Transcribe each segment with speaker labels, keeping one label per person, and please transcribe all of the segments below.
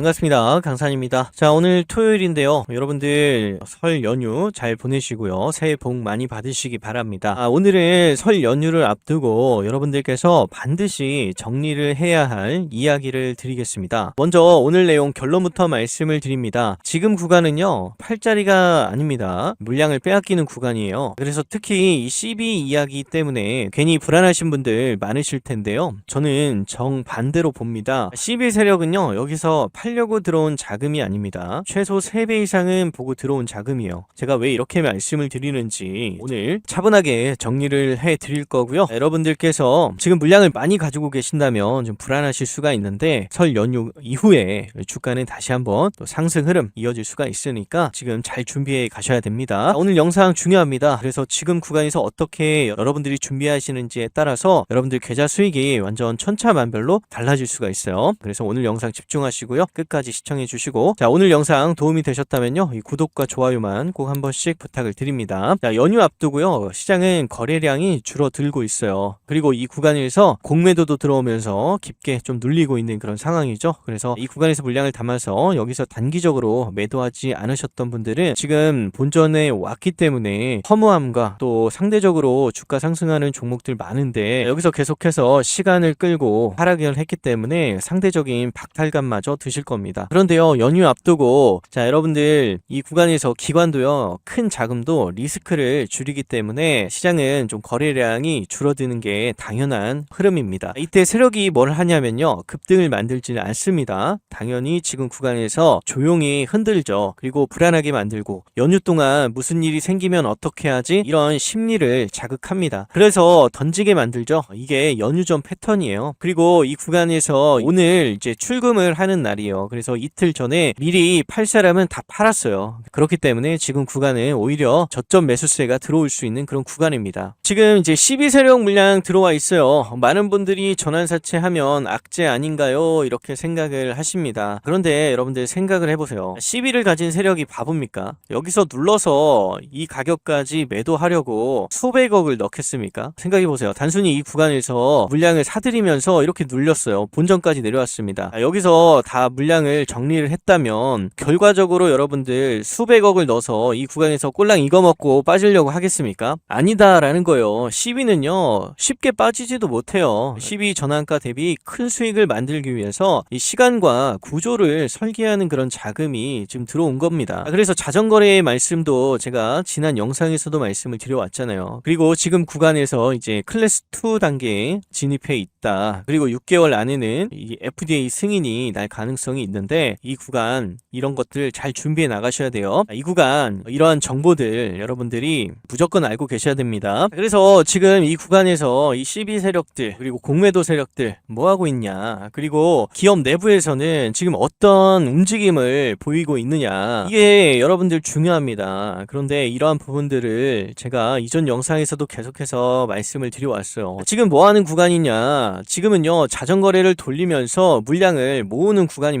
Speaker 1: 반갑습니다. 강산입니다. 자, 오늘 토요일인데요. 여러분들 설 연휴 잘 보내시고요. 새해 복 많이 받으시기 바랍니다. 아, 오늘은 설 연휴를 앞두고 여러분들께서 반드시 정리를 해야 할 이야기를 드리겠습니다. 먼저 오늘 내용 결론부터 말씀을 드립니다. 지금 구간은요, 팔자리가 아닙니다. 물량을 빼앗기는 구간이에요. 그래서 특히 이 CB 이야기 때문에 괜히 불안하신 분들 많으실 텐데요. 저는 정반대로 봅니다. CB 세력은요, 여기서 팔 려고 들어온 자금이 아닙니다. 최소 3배 이상은 보고 들어온 자금이요. 제가 왜 이렇게 말씀을 드리는지 오늘 차분하게 정리를 해 드릴 거고요. 여러분들께서 지금 물량을 많이 가지고 계신다면 좀 불안하실 수가 있는데 설 연휴 이후에 주가는 다시 한번 또 상승 흐름 이어질 수가 있으니까 지금 잘 준비해 가셔야 됩니다. 오늘 영상 중요합니다. 그래서 지금 구간에서 어떻게 여러분들이 준비하시는지에 따라서 여러분들 계좌 수익이 완전 천차만별로 달라질 수가 있어요. 그래서 오늘 영상 집중하시고요. 끝까지 시청해 주시고 자 오늘 영상 도움이 되셨다면요. 이 구독과 좋아요만 꼭 한 번씩 부탁을 드립니다. 자 연휴 앞두고요. 시장은 거래량이 줄어들고 있어요. 그리고 이 구간에서 공매도도 들어오면서 깊게 좀 눌리고 있는 그런 상황이죠. 그래서 이 구간에서 물량을 담아서 여기서 단기적으로 매도하지 않으셨던 분들은 지금 본전에 왔기 때문에 허무함과 또 상대적으로 주가 상승하는 종목들 많은데 여기서 계속해서 시간을 끌고 하락을 했기 때문에 상대적인 박탈감마저 드실 겁니다. 그런데요, 연휴 앞두고 자 여러분들 이 구간에서 기관도요 큰 자금도 리스크를 줄이기 때문에 시장은 좀 거래량이 줄어드는 게 당연한 흐름입니다. 이때 세력이 뭘 하냐면요 급등을 만들지는 않습니다. 당연히 지금 구간에서 조용히 흔들죠. 그리고 불안하게 만들고 연휴 동안 무슨 일이 생기면 어떻게 하지 이런 심리를 자극합니다. 그래서 던지게 만들죠. 이게 연휴 전 패턴이에요. 그리고 이 구간에서 오늘 이제 출금을 하는 날이에요. 그래서 이틀 전에 미리 팔 사람은 다 팔았어요. 그렇기 때문에 지금 구간은 오히려 저점 매수세가 들어올 수 있는 그런 구간입니다. 지금 이제 12세력 물량 들어와 있어요. 많은 분들이 전환사채 하면 악재 아닌가요? 이렇게 생각을 하십니다. 그런데 여러분들 생각을 해보세요. 12를 가진 세력이 바보입니까? 여기서 눌러서 이 가격까지 매도하려고 수백억을 넣겠습니까? 생각해보세요. 단순히 이 구간에서 물량을 사들이면서 이렇게 눌렸어요. 본전까지 내려왔습니다. 아, 여기서 다 물량을 정리를 했다면 결과적으로 여러분들 수백억을 넣어서 이 구간에서 꼴랑 익어먹고 빠지려고 하겠습니까? 아니다라는 거예요. 12는요 쉽게 빠지지도 못해요. 12 전환가 대비 큰 수익을 만들기 위해서 이 시간과 구조를 설계하는 그런 자금이 지금 들어온 겁니다. 아, 그래서 자전거래의 말씀도 제가 지난 영상에서도 말씀을 드려왔잖아요. 그리고 지금 구간에서 이제 클래스 2 단계에 진입해 있다. 그리고 6개월 안에는 이 FDA 승인이 날 가능성 이 있는데 이 구간 이런 것들 잘 준비해 나가셔야 돼요. 이 구간 이러한 정보들 여러분들이 무조건 알고 계셔야 됩니다. 그래서 지금 이 구간에서 이 CB 세력들 그리고 공매도 세력들 뭐 하고 있냐 그리고 기업 내부에서는 지금 어떤 움직임을 보이고 있느냐 이게 여러분들 중요합니다. 그런데 이러한 부분들을 제가 이전 영상에서도 계속해서 말씀을 드려왔어요. 지금 뭐 하는 구간이냐 지금은요 자전거래를 돌리면서 물량을 모으는 구간입니다.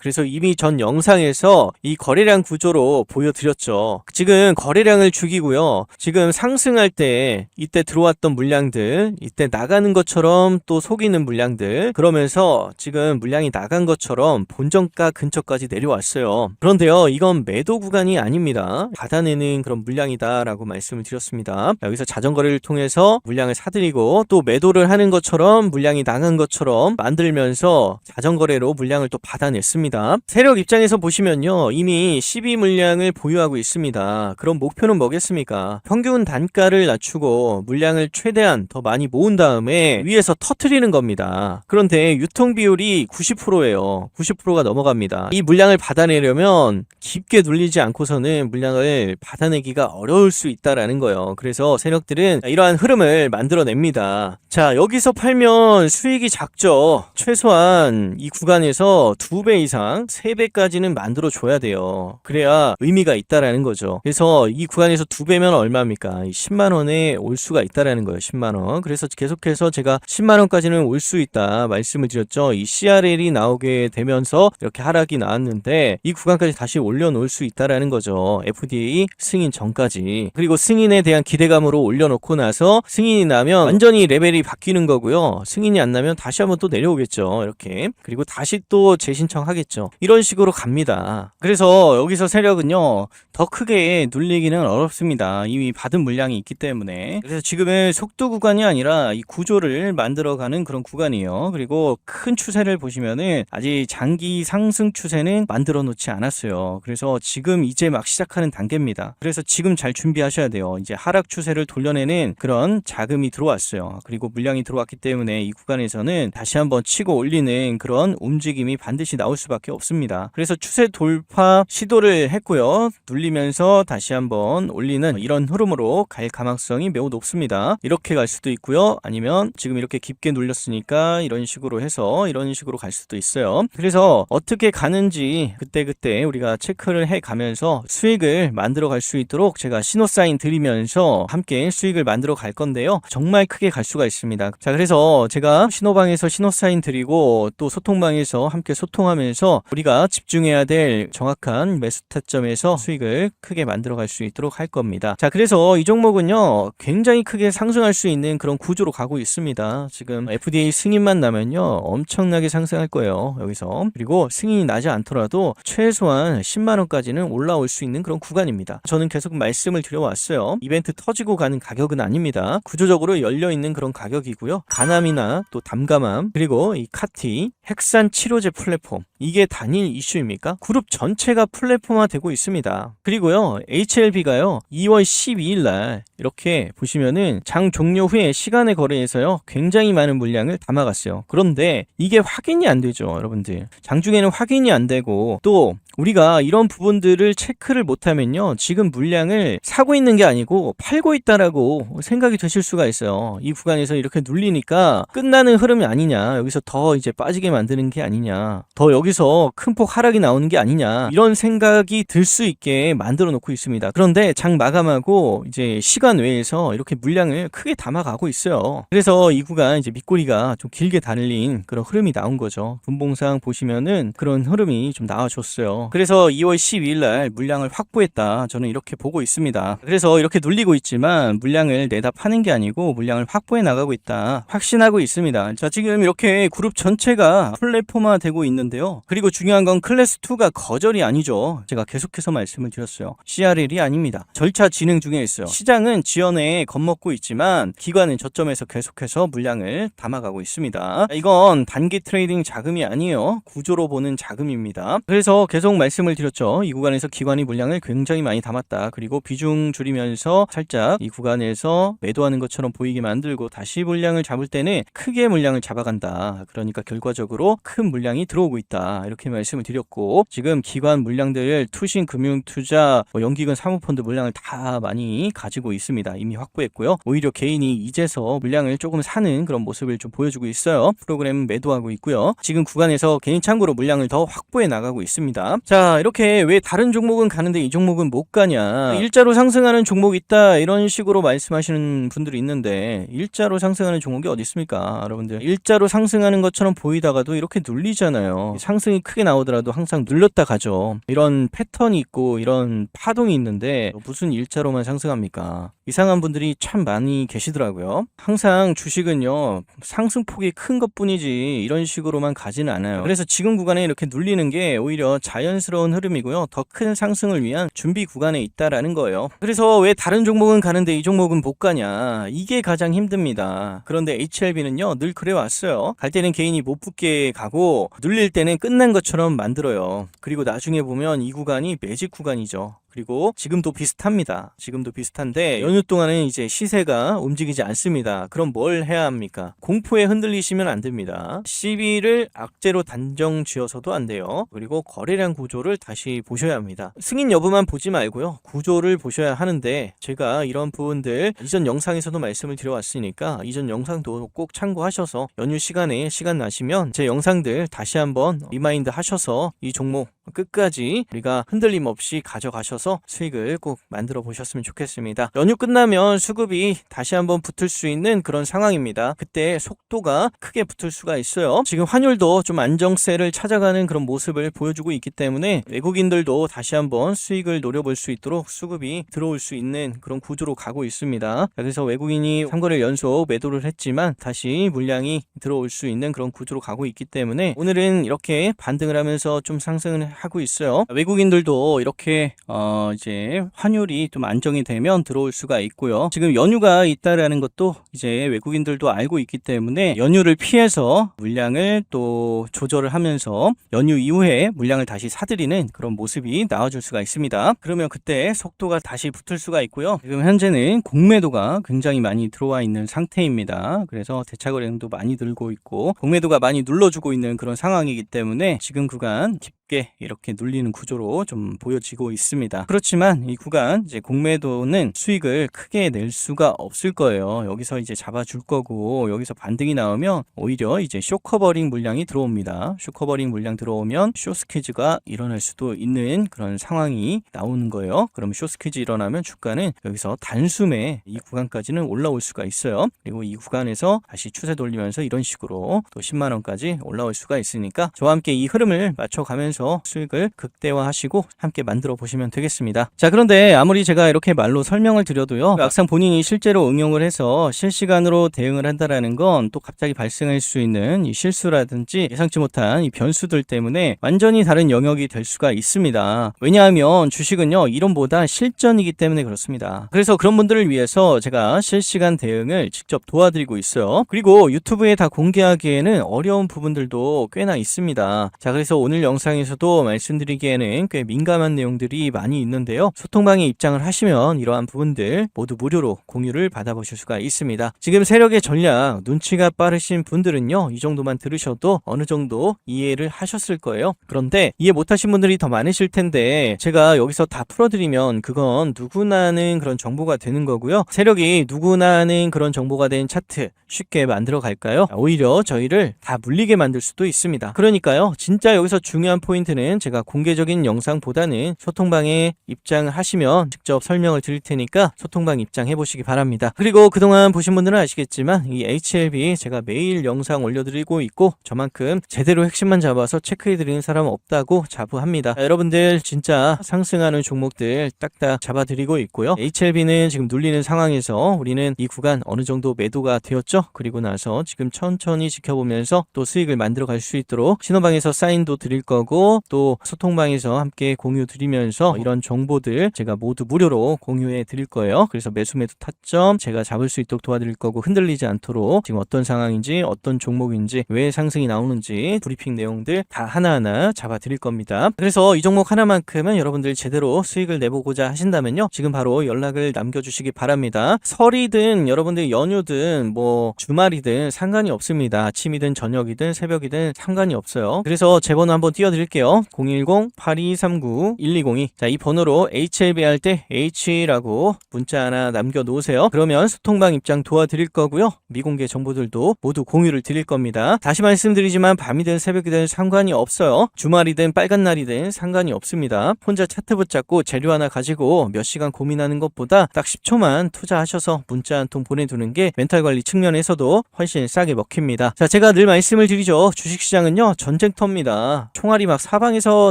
Speaker 1: 그래서 이미 전 영상에서 이 거래량 구조로 보여드렸죠. 지금 거래량을 죽이고요. 지금 상승할 때 이때 들어왔던 물량들, 이때 나가는 것처럼 또 속이는 물량들, 그러면서 지금 물량이 나간 것처럼 본정가 근처까지 내려왔어요. 그런데요, 이건 매도 구간이 아닙니다. 받아내는 그런 물량이다라고 말씀을 드렸습니다. 여기서 자전거를 통해서 물량을 사들이고 또 매도를 하는 것처럼 물량이 나간 것처럼 만들면서 자전거래로 물량을 또 받 아냈습니다. 세력 입장에서 보시면요, 이미 12 물량을 보유하고 있습니다. 그럼 목표는 뭐겠습니까? 평균 단가를 낮추고 물량을 최대한 더 많이 모은 다음에 위에서 터트리는 겁니다. 그런데 유통 비율이 90%예요. 90%가 넘어갑니다. 이 물량을 받아내려면 깊게 눌리지 않고서는 물량을 받아내기가 어려울 수 있다라는 거예요. 그래서 세력들은 이러한 흐름을 만들어냅니다. 자, 여기서 팔면 수익이 작죠. 최소한 이 구간에서 2배 이상, 3배까지는 만들어 줘야 돼요. 그래야 의미가 있다라는 거죠. 그래서 이 구간에서 2배면 얼마입니까? 10만 원에 올 수가 있다라는 거예요. 10만 원. 그래서 계속해서 제가 10만 원까지는 올 수 있다 말씀을 드렸죠. 이 CRL이 나오게 되면서 이렇게 하락이 나왔는데 이 구간까지 다시 올려놓을 수 있다라는 거죠. FDA 승인 전까지. 그리고 승인에 대한 기대감으로 올려놓고 나서 승인이 나면 완전히 레벨이 바뀌는 거고요. 승인이 안 나면 다시 한번 또 내려오겠죠. 이렇게. 그리고 다시 또 제 재신청하겠죠. 이런 식으로 갑니다. 그래서 여기서 세력은요, 더 크게 눌리기는 어렵습니다. 이미 받은 물량이 있기 때문에. 그래서 지금은 속도 구간이 아니라 이 구조를 만들어가는 그런 구간이에요. 그리고 큰 추세를 보시면은 아직 장기 상승 추세는 만들어 놓지 않았어요. 그래서 지금 이제 막 시작하는 단계입니다. 그래서 지금 잘 준비하셔야 돼요. 이제 하락 추세를 돌려내는 그런 자금이 들어왔어요. 그리고 물량이 들어왔기 때문에 이 구간에서는 다시 한번 치고 올리는 그런 움직임이 반 드시 나올 수밖에 없습니다. 그래서 추세 돌파 시도를 했고요. 눌리면서 다시 한번 올리는 이런 흐름으로 갈 가망성이 매우 높습니다. 이렇게 갈 수도 있고요. 아니면 지금 이렇게 깊게 눌렸으니까 이런 식으로 해서 이런 식으로 갈 수도 있어요. 그래서 어떻게 가는지 그때그때 우리가 체크를 해 가면서 수익을 만들어 갈 수 있도록 제가 신호 사인 드리면서 함께 수익을 만들어 갈 건데요. 정말 크게 갈 수가 있습니다. 자, 그래서 제가 신호방에서 신호 사인 드리고 또 소통방에서 함께 소 통하면서 우리가 집중해야 될 정확한 매수 타점에서 수익을 크게 만들어 갈 수 있도록 할 겁니다. 자, 그래서 이 종목은요. 굉장히 크게 상승할 수 있는 그런 구조로 가고 있습니다. 지금 FDA 승인만 나면요. 엄청나게 상승할 거예요. 여기서. 그리고 승인이 나지 않더라도 최소한 10만 원까지는 올라올 수 있는 그런 구간입니다. 저는 계속 말씀을 드려왔어요. 이벤트 터지고 가는 가격은 아닙니다. 구조적으로 열려 있는 그런 가격이고요. 가남이나 또 담감함 그리고 이 카티 핵산 치료제 플랫 폼 이게 단일 이슈입니까? 그룹 전체가 플랫폼화 되고 있습니다. 그리고요 HLB가요 2월 12일 날 이렇게 보시면은 장 종료 후에 시간의 거래에서요 굉장히 많은 물량을 담아갔어요. 그런데 이게 확인이 안 되죠, 여러분들. 장중에는 확인이 안 되고 또 우리가 이런 부분들을 체크를 못하면요 지금 물량을 사고 있는 게 아니고 팔고 있다라고 생각이 드실 수가 있어요. 이 구간에서 이렇게 눌리니까 끝나는 흐름이 아니냐 여기서 더 이제 빠지게 만드는 게 아니냐 더 여기서 큰 폭 하락이 나오는 게 아니냐 이런 생각이 들 수 있게 만들어 놓고 있습니다. 그런데 장 마감하고 이제 시간 외에서 이렇게 물량을 크게 담아가고 있어요. 그래서 이 구간 이제 밑꼬리가 좀 길게 달린 그런 흐름이 나온 거죠. 분봉상 보시면은 그런 흐름이 좀 나와줬어요. 그래서 2월 12일 날 물량을 확보했다. 저는 이렇게 보고 있습니다. 그래서 이렇게 눌리고 있지만 물량을 내다 파는 게 아니고 물량을 확보해 나가고 있다. 확신하고 있습니다. 자, 지금 이렇게 그룹 전체가 플랫폼화 되고 있는데요. 그리고 중요한 건 클래스 2가 거절이 아니죠. 제가 계속해서 말씀을 드렸어요. CRL이 아닙니다. 절차 진행 중에 있어요. 시장은 지연에 겁먹고 있지만 기관은 저점에서 계속해서 물량을 담아가고 있습니다. 이건 단기 트레이딩 자금이 아니에요. 구조로 보는 자금입니다. 그래서 계속 말씀을 드렸죠. 이 구간에서 기관이 물량을 굉장히 많이 담았다. 그리고 비중 줄이면서 살짝 이 구간에서 매도하는 것처럼 보이게 만들고 다시 물량을 잡을 때는 크게 물량을 잡아간다. 그러니까 결과적으로 큰 물량이 들어오고 있다. 이렇게 말씀을 드렸고 지금 기관 물량들 투신 금융 투자 뭐 연기금 사모펀드 물량을 다 많이 가지고 있습니다. 이미 확보했고요. 오히려 개인이 이제서 물량을 조금 사는 그런 모습을 좀 보여주고 있어요. 프로그램 매도하고 있고요. 지금 구간에서 개인 창고로 물량을 더 확보해 나가고 있습니다. 자, 이렇게 왜 다른 종목은 가는데 이 종목은 못 가냐? 일자로 상승하는 종목 있다 이런 식으로 말씀하시는 분들이 있는데 일자로 상승하는 종목이 어디 있습니까, 여러분들? 일자로 상승하는 것처럼 보이다가도 이렇게 눌리잖아요. 상승이 크게 나오더라도 항상 눌렸다 가죠. 이런 패턴이 있고 이런 파동이 있는데 무슨 일자로만 상승합니까? 이상한 분들이 참 많이 계시더라고요. 항상 주식은요 상승폭이 큰 것뿐이지 이런 식으로만 가지는 않아요. 그래서 지금 구간에 이렇게 눌리는 게 오히려 자연 스러운 흐름이고요. 더 큰 상승을 위한 준비 구간에 있다라는 거예요. 그래서 왜 다른 종목은 가는데 이 종목은 못 가냐? 이게 가장 힘듭니다. 그런데 HLB는요 늘 그래 왔어요. 갈 때는 개인이 못 붙게 가고 눌릴 때는 끝난 것처럼 만들어요. 그리고 나중에 보면 이 구간이 매직 구간이죠. 그리고 지금도 비슷합니다. 지금도 비슷한데 연휴 동안은 이제 시세가 움직이지 않습니다. 그럼 뭘 해야 합니까? 공포에 흔들리시면 안 됩니다. 시비를 악재로 단정 지어서도 안 돼요. 그리고 거래량 구조를 다시 보셔야 합니다. 승인 여부만 보지 말고요. 구조를 보셔야 하는데 제가 이런 부분들 이전 영상에서도 말씀을 드려왔으니까 이전 영상도 꼭 참고하셔서 연휴 시간에 시간 나시면 제 영상들 다시 한번 리마인드 하셔서 이 종목 끝까지 우리가 흔들림 없이 가져가셔서 수익을 꼭 만들어 보셨으면 좋겠습니다. 연휴 끝나면 수급이 다시 한번 붙을 수 있는 그런 상황입니다. 그때 속도가 크게 붙을 수가 있어요. 지금 환율도 좀 안정세를 찾아가는 그런 모습을 보여주고 있기 때문에 외국인들도 다시 한번 수익을 노려볼 수 있도록 수급이 들어올 수 있는 그런 구조로 가고 있습니다. 그래서 외국인이 3거래일 연속 매도를 했지만 다시 물량이 들어올 수 있는 그런 구조로 가고 있기 때문에 오늘은 이렇게 반등을 하면서 좀 상승을 하고 있어요. 외국인들도 이렇게 어 이제 환율이 좀 안정이 되면 들어올 수가 있고요. 지금 연휴가 있다라는 것도 이제 외국인들도 알고 있기 때문에 연휴를 피해서 물량을 또 조절을 하면서 연휴 이후에 물량을 다시 사들이는 그런 모습이 나와줄 수가 있습니다. 그러면 그때 속도가 다시 붙을 수가 있고요. 지금 현재는 공매도가 굉장히 많이 들어와 있는 상태입니다. 그래서 대차거래량도 많이 들고 있고 공매도가 많이 눌러주고 있는 그런 상황이기 때문에 지금 구간 깊게 이렇게 눌리는 구조로 좀 보여지고 있습니다. 그렇지만 이 구간 이제 공매도는 수익을 크게 낼 수가 없을 거예요. 여기서 이제 잡아줄 거고 여기서 반등이 나오면 오히려 이제 쇼커버링 물량이 들어옵니다. 쇼커버링 물량 들어오면 쇼스퀴즈가 일어날 수도 있는 그런 상황이 나오는 거예요. 그럼 쇼스퀴즈 일어나면 주가는 여기서 단숨에 이 구간까지는 올라올 수가 있어요. 그리고 이 구간에서 다시 추세 돌리면서 이런 식으로 또 10만 원까지 올라올 수가 있으니까 저와 함께 이 흐름을 맞춰가면서 수익을 극대화하시고 함께 만들어 보시면 되겠습니다. 자 그런데 아무리 제가 이렇게 말로 설명을 드려도요 막상 본인이 실제로 응용을 해서 실시간으로 대응을 한다라는 건 또 갑자기 발생할 수 있는 이 실수라든지 예상치 못한 이 변수들 때문에 완전히 다른 영역이 될 수가 있습니다. 왜냐하면 주식은요 이론보다 실전이기 때문에 그렇습니다. 그래서 그런 분들을 위해서 제가 실시간 대응을 직접 도와드리고 있어요. 그리고 유튜브에 다 공개하기에는 어려운 부분들도 꽤나 있습니다. 자 그래서 오늘 영상에서도 말씀드리기에는 꽤 민감한 내용들이 많이 있는데요. 소통방에 입장을 하시면 이러한 부분들 모두 무료로 공유를 받아보실 수가 있습니다. 지금 세력의 전략 눈치가 빠르신 분들은요 이 정도만 들으셔도 어느 정도 이해를 하셨을 거예요. 그런데 이해 못하신 분들이 더 많으실 텐데 제가 여기서 다 풀어드리면 그건 누구나는 그런 정보가 되는 거고요. 세력이 누구나는 그런 정보가 된 차트 쉽게 만들어 갈까요? 오히려 저희를 다 물리게 만들 수도 있습니다. 그러니까요. 진짜 여기서 중요한 포인트는 제가 공개적인 영상보다는 소통방에 입장을 하시면 직접 설명을 드릴 테니까 소통방 입장해 보시기 바랍니다. 그리고 그동안 보신 분들은 아시겠지만 이 HLB 제가 매일 영상 올려드리고 있고 저만큼 제대로 핵심만 잡아서 체크해 드리는 사람 없다고 자부합니다. 자, 여러분들 진짜 상승하는 종목들 딱딱 잡아드리고 있고요. HLB는 지금 눌리는 상황에서 우리는 이 구간 어느 정도 매도가 되었죠. 그리고 나서 지금 천천히 지켜보면서 또 수익을 만들어 갈 수 있도록 신호방에서 사인도 드릴 거고 또 소통방에서 함께 공유 드리면서 이런 정보들 제가 모두 무료로 공유해 드릴 거예요. 그래서 매수 매도 타점 제가 잡을 수 있도록 도와드릴 거고 흔들리지 않도록 지금 어떤 상황인지 어떤 종목인지 왜 상승이 나오는지 브리핑 내용들 다 하나하나 잡아 드릴 겁니다. 그래서 이 종목 하나만큼은 여러분들 제대로 수익을 내보고자 하신다면요. 지금 바로 연락을 남겨주시기 바랍니다. 설이든 여러분들 연휴든 뭐 주말이든 상관이 없습니다. 아침이든 저녁이든 새벽이든 상관이 없어요. 그래서 제 번호 한번 띄워드릴게요. 010-8239-1202. 자, 이 번호로 HLB 할 때 H라고 문자 하나 남겨놓으세요. 그러면 소통방 입장 도와드릴 거고요. 미공개 정보들도 모두 공유를 드릴 겁니다. 다시 말씀드리지만 밤이든 새벽이든 상관이 없어요. 주말이든 빨간 날이든 상관이 없습니다. 혼자 차트 붙잡고 재료 하나 가지고 몇 시간 고민하는 것보다 딱 10초만 투자하셔서 문자 한 통 보내두는 게 멘탈 관리 측면에서도 훨씬 싸게 먹힙니다. 자, 제가 늘 말씀을 드리죠. 주식시장은요, 전쟁터입니다. 총알이 막 사방에서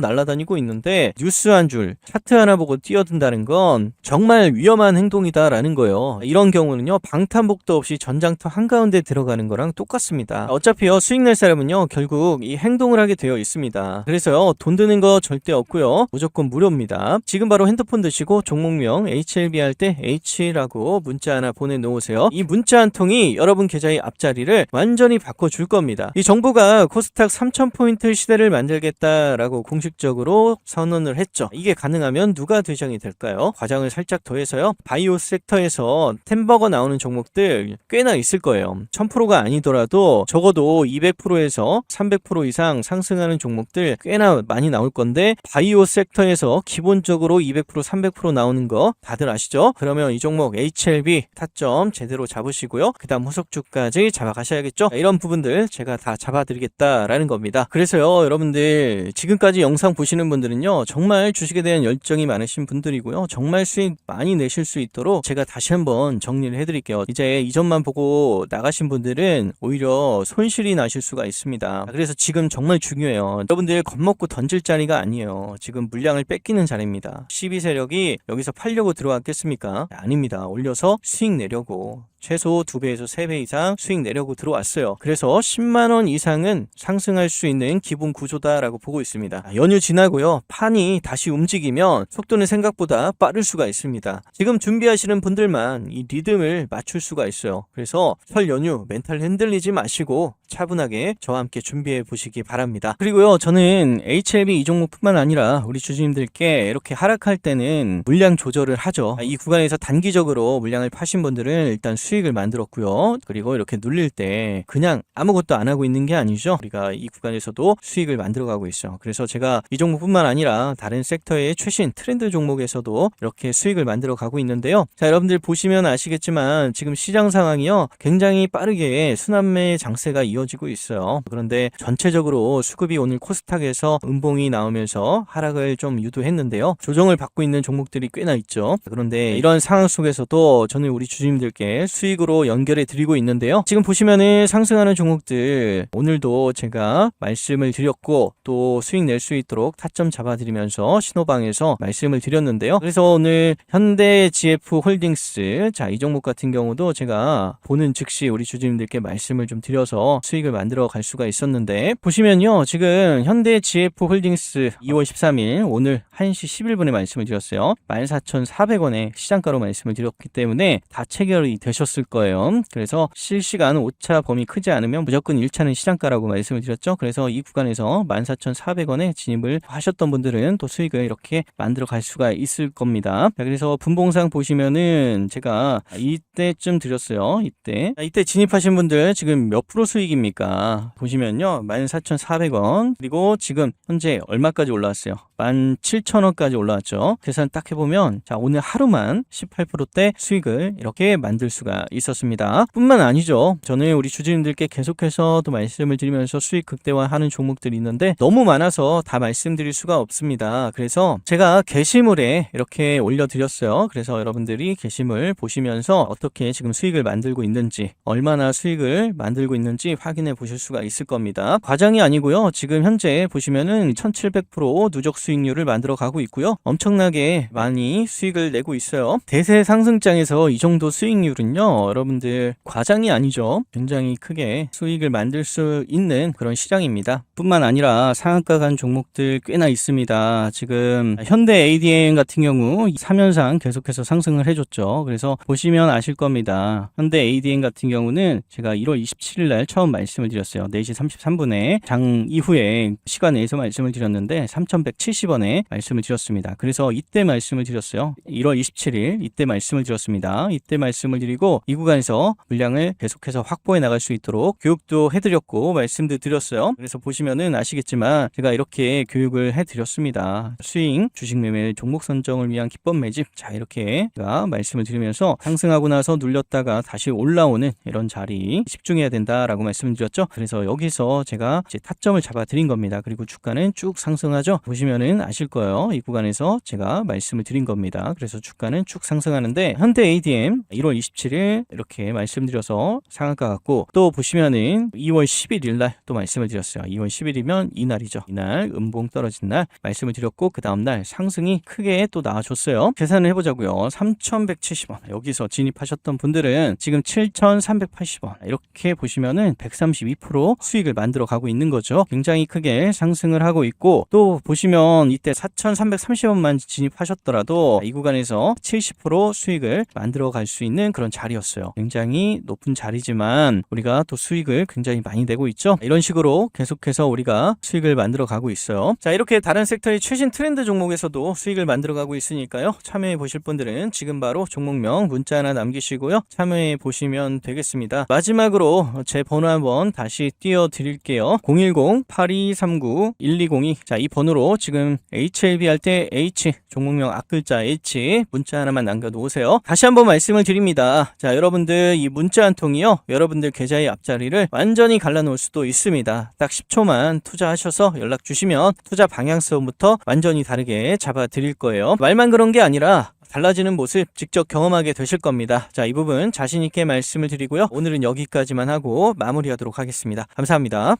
Speaker 1: 날아다니고 있는데, 뉴스 한 줄, 차트 하나 보고 뛰어든다는 건 정말 위험한 행동이다라는 거예요. 이런 경우는요, 방탄복도 없이 전장터 한가운데 들어가는 거랑 똑같습니다. 어차피요, 수익 낼 사람은요, 결국 이 행동을 하게 되어 있습니다. 그래서요, 돈 드는 거 절대 없고요. 무조건 무료입니다. 지금 바로 핸드폰 드시고 종목명 HLB 할 때 H라고 문자 하나 보내놓으세요. 이 문자 한 통이 여러분 계좌의 앞자리를 완전히 바꿔줄 겁니다. 이 정부가 코스닥 3000포인트 시대를 만들겠다라고 공식적으로 선언을 했죠. 이게 가능 하면 누가 대장이 될까요? 과장을 살짝 더해서요. 바이오 섹터에서 템버거 나오는 종목들 꽤나 있을 거예요. 1000%가 아니더라도 적어도 200%에서 300% 이상 상승하는 종목들 꽤나 많이 나올 건데 바이오 섹터에서 기본적으로 200% 300% 나오는 거 다들 아시죠? 그러면 이 종목 HLB 타점 제대로 잡으시고요. 그 다음 후속주까지 잡아가셔야겠죠? 이런 부분들 제가 다 잡아드리겠다라는 겁니다. 그래서요, 여러분들 지금까지 영상 보시는 분들은요, 정말 주식에 대한 열정 이 많으신 분들이고요. 정말 수익 많이 내실 수 있도록 제가 다시 한번 정리를 해드릴게요. 이제 이전만 보고 나가신 분들은 오히려 손실이 나실 수가 있습니다. 그래서 지금 정말 중요해요. 여러분들 겁먹고 던질 자리가 아니에요. 지금 물량을 뺏기는 자리입니다. 12세력이 여기서 팔려고 들어왔겠습니까? 아닙니다. 올려서 수익 내려고 최소 2배에서 3배 이상 수익 내려고 들어왔어요. 그래서 10만원 이상은 상승할 수 있는 기본 구조다라고 보고 있습니다. 아, 연휴 지나고요. 판이 다시 움직이면 속도는 생각보다 빠를 수가 있습니다. 지금 준비하시는 분들만 이 리듬을 맞출 수가 있어요. 그래서 설 연휴 멘탈 흔들리지 마시고 차분하게 저와 함께 준비해 보시기 바랍니다. 그리고요, 저는 HLB 이 종목뿐만 아니라 우리 주주님들께 이렇게 하락할 때는 물량 조절을 하죠. 이 구간에서 단기적으로 물량을 파신 분들은 일단 수익을 만들었고요. 그리고 이렇게 눌릴 때 그냥 아무것도 안 하고 있는 게 아니죠. 우리가 이 구간에서도 수익을 만들어가고 있어요. 그래서 제가 이 종목뿐만 아니라 다른 섹터의 최신 트렌드 종목에서도 이렇게 수익을 만들어 가고 있는데요. 자, 여러분들 보시면 아시겠지만 지금 시장 상황이요. 굉장히 빠르게 순환매 장세가 이어 지고 있어요. 그런데 전체적으로 수급이 오늘 코스닥에서 음봉이 나오면서 하락을 좀 유도했는데요. 조정을 받고 있는 종목들이 꽤나 있죠. 그런데 이런 상황 속에서도 저는 우리 주주님들께 수익으로 연결해 드리고 있는데요. 지금 보시면은 상승하는 종목들 오늘도 제가 말씀을 드렸고 또 수익 낼 수 있도록 타점 잡아드리면서 신호방에서 말씀을 드렸는데요. 그래서 오늘 현대 GF 홀딩스 자 이 종목 같은 경우도 제가 보는 즉시 우리 주주님들께 말씀을 좀 드려서 수익을 만들어 갈 수가 있었는데 보시면요 지금 현대 GF 홀딩스 2월 13일 오늘 1시 11분에 말씀을 드렸어요. 14,400원에 시장가로 말씀을 드렸기 때문에 다 체결이 되셨을 거예요. 그래서 실시간 오차 범위 크지 않으면 무조건 1차는 시장가라고 말씀을 드렸죠. 그래서 이 구간에서 14,400원에 진입을 하셨던 분들은 또 수익을 이렇게 만들어 갈 수가 있을 겁니다. 자, 그래서 분봉상 보시면은 제가 이때쯤 드렸어요. 이때. 자, 이때 진입하신 분들 지금 몇 프로 수익입니 까? 보시면요. 14,400원. 그리고 지금 현재 얼마까지 올라왔어요 17,000원까지 올라왔죠. 계산 딱 해보면 자 오늘 하루만 18%대 수익을 이렇게 만들 수가 있었습니다. 뿐만 아니죠. 저는 우리 주주님들께 계속해서 또 말씀을 드리면서 수익 극대화하는 종목들이 있는데 너무 많아서 다 말씀드릴 수가 없습니다. 그래서 제가 게시물에 이렇게 올려드렸어요. 그래서 여러분들이 게시물 보시면서 어떻게 지금 수익을 만들고 있는지 얼마나 수익을 만들고 있는지 확인해 보실 수가 있을 겁니다. 과장이 아니고요. 지금 현재 보시면은 1700% 누적 수익 률을 만들어 가고 있고요. 엄청나게 많이 수익을 내고 있어요. 대세 상승장에서 이 정도 수익률은요 여러분들 과장이 아니죠. 굉장히 크게 수익을 만들 수 있는 그런 시장입니다. 뿐만 아니라 상한가 간 종목들 꽤나 있습니다. 지금 현대 ADM 같은 경우 3연상 계속해서 상승을 해줬죠. 그래서 보시면 아실 겁니다. 현대 ADM 같은 경우는 제가 1월 27일 날 처음 말씀을 드렸어요. 4시 33분에 장 이후에 시간 내에서 말씀을 드렸는데 3170 원에 말씀을 드렸습니다. 그래서 이때 말씀을 드렸어요. 1월 27일 이때 말씀을 드렸습니다. 이때 말씀을 드리고 이 구간에서 물량을 계속해서 확보해 나갈 수 있도록 교육도 해드렸고 말씀도 드렸어요. 그래서 보시면은 아시겠지만 제가 이렇게 교육을 해드렸습니다. 수익 주식 매매 종목 선정을 위한 기법 매집 자 이렇게 제가 말씀을 드리면서 상승하고 나서 눌렸다가 다시 올라오는 이런 자리 집중해야 된다라고 말씀을 드렸죠. 그래서 여기서 제가 타점을 잡아 드린 겁니다. 그리고 주가는 쭉 상승하죠. 보시면 은 아실 거예요. 이 구간에서 제가 말씀을 드린 겁니다. 그래서 주가는 쭉 상승하는데 현대 ADM 1월 27일 이렇게 말씀드려서 상한가 같고 또 보시면은 2월 11일 날 또 말씀을 드렸어요. 2월 10일이면 이날이죠. 이날 음봉 떨어진 날 말씀을 드렸고 그 다음 날 상승이 크게 또 나와줬어요. 계산을 해보자고요. 3170원. 여기서 진입하셨던 분들은 지금 7380원. 이렇게 보시면은 132% 수익을 만들어 가고 있는 거죠. 굉장히 크게 상승을 하고 있고 또 보시면 이때 4330원만 진입하셨더라도 이 구간에서 70% 수익을 만들어 갈 수 있는 그런 자리였어요. 굉장히 높은 자리지만 우리가 또 수익을 굉장히 많이 내고 있죠? 이런 식으로 계속해서 우리가 수익을 만들어 가고 있어요. 자 이렇게 다른 섹터의 최신 트렌드 종목에서도 수익을 만들어 가고 있으니까요. 참여해 보실 분들은 지금 바로 종목명 문자 하나 남기시고요. 참여해 보시면 되겠습니다. 마지막으로 제 번호 한번 다시 띄워 드릴게요. 010-8239-1202. 자, 이 번호로 지금 HLB 할 때 H, 종목명 앞글자 H, 문자 하나만 남겨놓으세요. 다시 한번 말씀을 드립니다. 자, 여러분들 이 문자 한 통이요. 여러분들 계좌의 앞자리를 완전히 갈라놓을 수도 있습니다. 딱 10초만 투자하셔서 연락 주시면 투자 방향성부터 완전히 다르게 잡아드릴 거예요. 말만 그런 게 아니라 달라지는 모습 직접 경험하게 되실 겁니다. 자, 이 부분 자신있게 말씀을 드리고요. 오늘은 여기까지만 하고 마무리하도록 하겠습니다. 감사합니다.